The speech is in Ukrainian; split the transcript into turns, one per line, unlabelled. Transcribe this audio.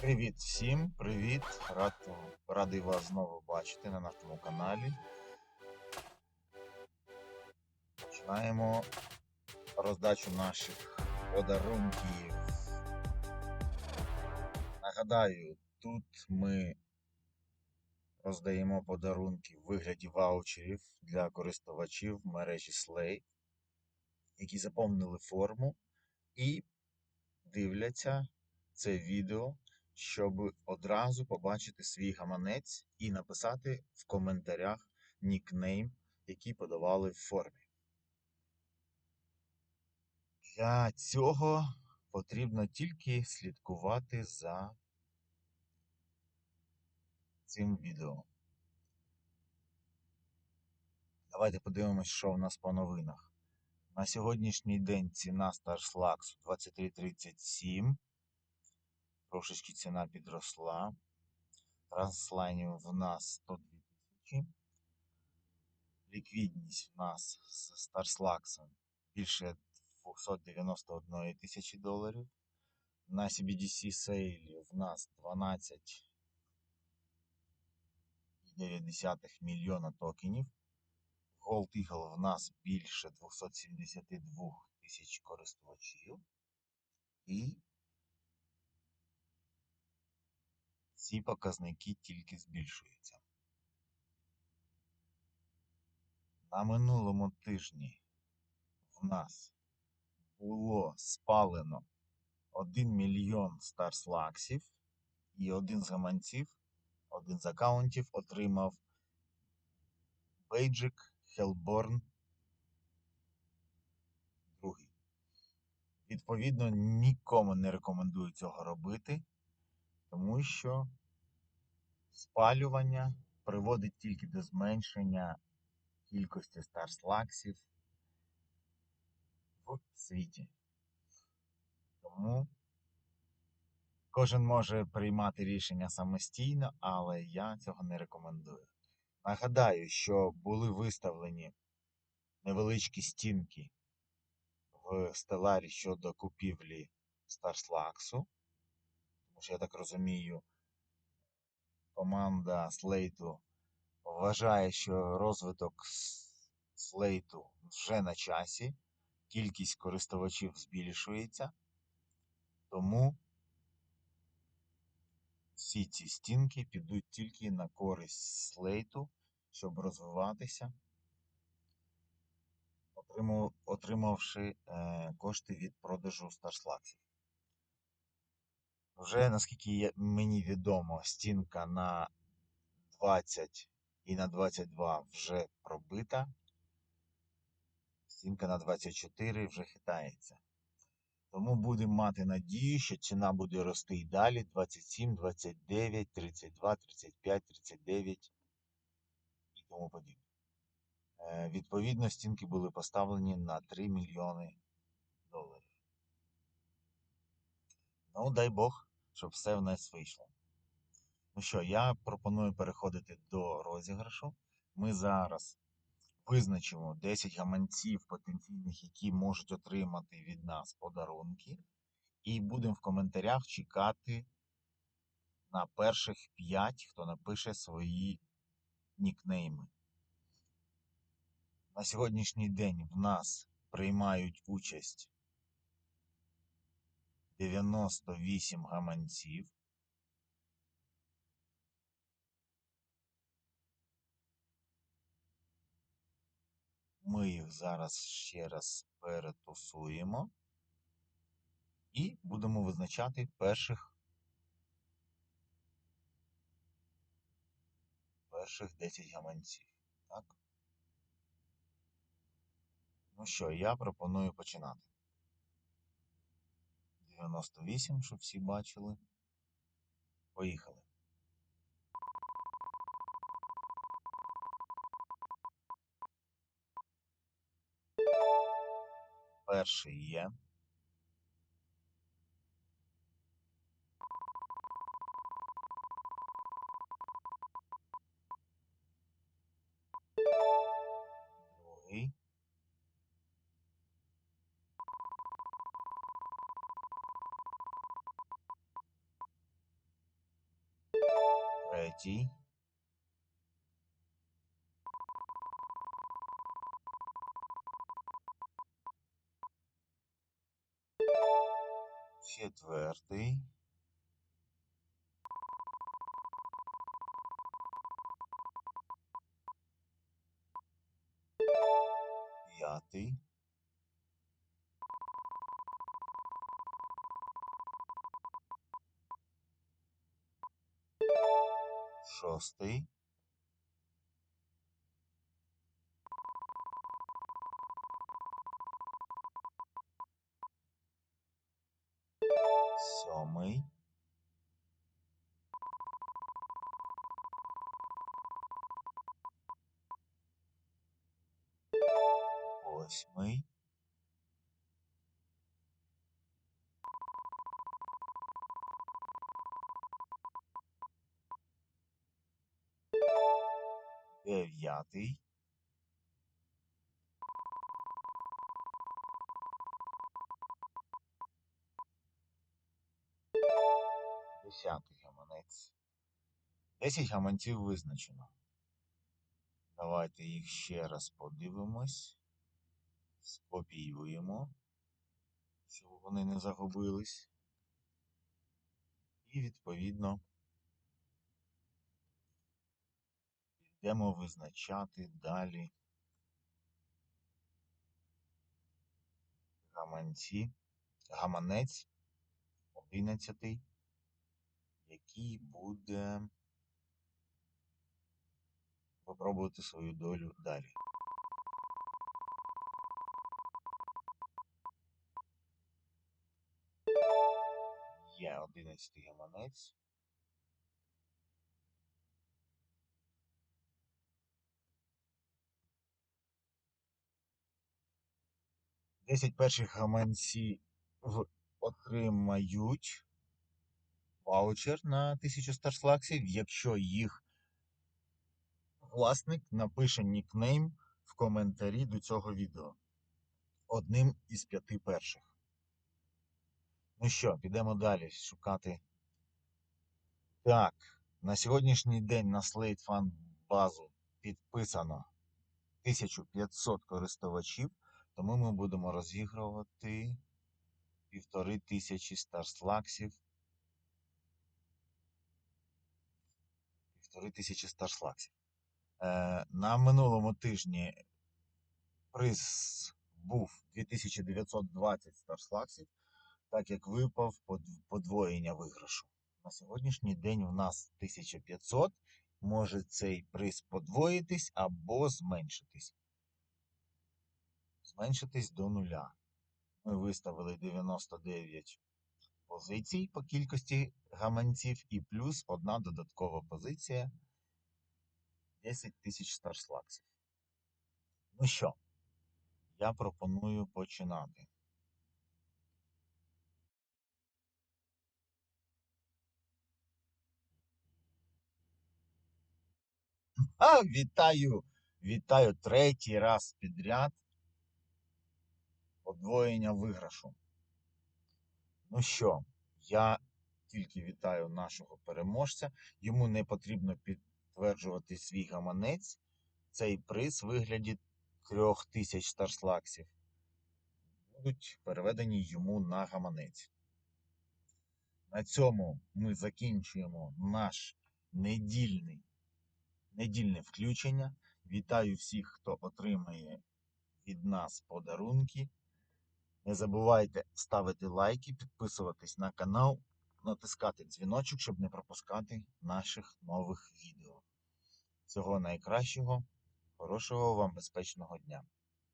Привіт всім, привіт! Рад, радий вас знову бачити на нашому каналі. Починаємо роздачу наших подарунків. Нагадаю, тут ми роздаємо подарунки в вигляді ваучерів для користувачів мережі Slay, які заповнили форму і дивляться це відео щоб одразу побачити свій гаманець і написати в коментарях нікнейм, який подавали в формі. Для цього потрібно тільки слідкувати за цим відео. Давайте подивимось, що в нас по новинах. На сьогоднішній день ціна StarSlax 2337 трошечки ціна підросла. Транслайнів в нас 102 тисячі. Ліквідність в нас з Старслаксом більше 291 тисячі доларів. На CBDC сейлі в нас 12,9 мільйона токенів. Gold Eagle в нас більше 272 тисяч користувачів. І ці показники тільки збільшуються. На минулому тижні в нас було спалено 1 мільйон старслаксів і один з гаманців, один з аккаунтів отримав бейджик другий. Відповідно, нікому не рекомендую цього робити тому що спалювання приводить тільки до зменшення кількості старслаксів в світі. Тому кожен може приймати рішення самостійно, але я цього не рекомендую. Нагадаю, що були виставлені невеличкі стінки в стеларі щодо купівлі Старслаксу. Тому я так розумію, команда Слейту вважає, що розвиток Слейту вже на часі, кількість користувачів збільшується, тому всі ці стінки підуть тільки на користь слейту, щоб розвиватися, отримавши е, кошти від продажу старслаксів. Вже, наскільки мені відомо, стінка на 20 і на 22 вже пробита. Стінка на 24 вже хитається. Тому будемо мати надію, що ціна буде рости і далі 27, 29, 32, 35, 39 і тому подібне. Е, відповідно, стінки були поставлені на 3 мільйони доларів. Ну, дай Бог щоб все в нас вийшло. Ну що, я пропоную переходити до розіграшу. Ми зараз визначимо 10 гаманців потенційних, які можуть отримати від нас подарунки. І будемо в коментарях чекати на перших 5, хто напише свої нікнейми. На сьогоднішній день в нас приймають участь 98 гаманців. Ми їх зараз ще раз перетусуємо і будемо визначати перших перших 10 гаманців. Так? Ну що, я пропоную починати. 98, щоб всі бачили. Поїхали. Перший є. Другий. Третій. Четвертий. Шостий. Сьомий. Восьмий. Дев'ятий. Десятий гаманець. Десять гаманців визначено. Давайте їх ще раз подивимось. Скопіюємо, щоб вони не загубились. І відповідно йдемо визначати далі гаманці, гаманець 11, який буде випробувати свою долю далі. Є 11 гаманець. Десять перших гаманців отримають ваучер на 1000 старслаксів, якщо їх власник напише нікнейм в коментарі до цього відео. Одним із п'яти перших. Ну що, підемо далі шукати. Так, на сьогоднішній день на Slate базу підписано 1500 користувачів, тому ми будемо розігрувати півтори тисячі старслаксів. Півтори тисячі старслаксів. Е, на минулому тижні приз був 2920 старслаксів, так як випав подвоєння виграшу. На сьогоднішній день у нас 1500. Може цей приз подвоїтись або зменшитись. Зменшитись до нуля. Ми виставили 99 позицій по кількості гаманців і плюс одна додаткова позиція 10 тисяч старслаксів. Ну що, я пропоную починати. А, вітаю! Вітаю третій раз підряд. Подвоєння виграшу. Ну що, я тільки вітаю нашого переможця. Йому не потрібно підтверджувати свій гаманець. Цей приз в вигляді трьох тисяч старслаксів будуть переведені йому на гаманець. На цьому ми закінчуємо наш недільний, недільне включення. Вітаю всіх, хто отримає від нас подарунки. Не забувайте ставити лайки, підписуватись на канал, натискати дзвіночок, щоб не пропускати наших нових відео. Всього найкращого, хорошого вам безпечного дня!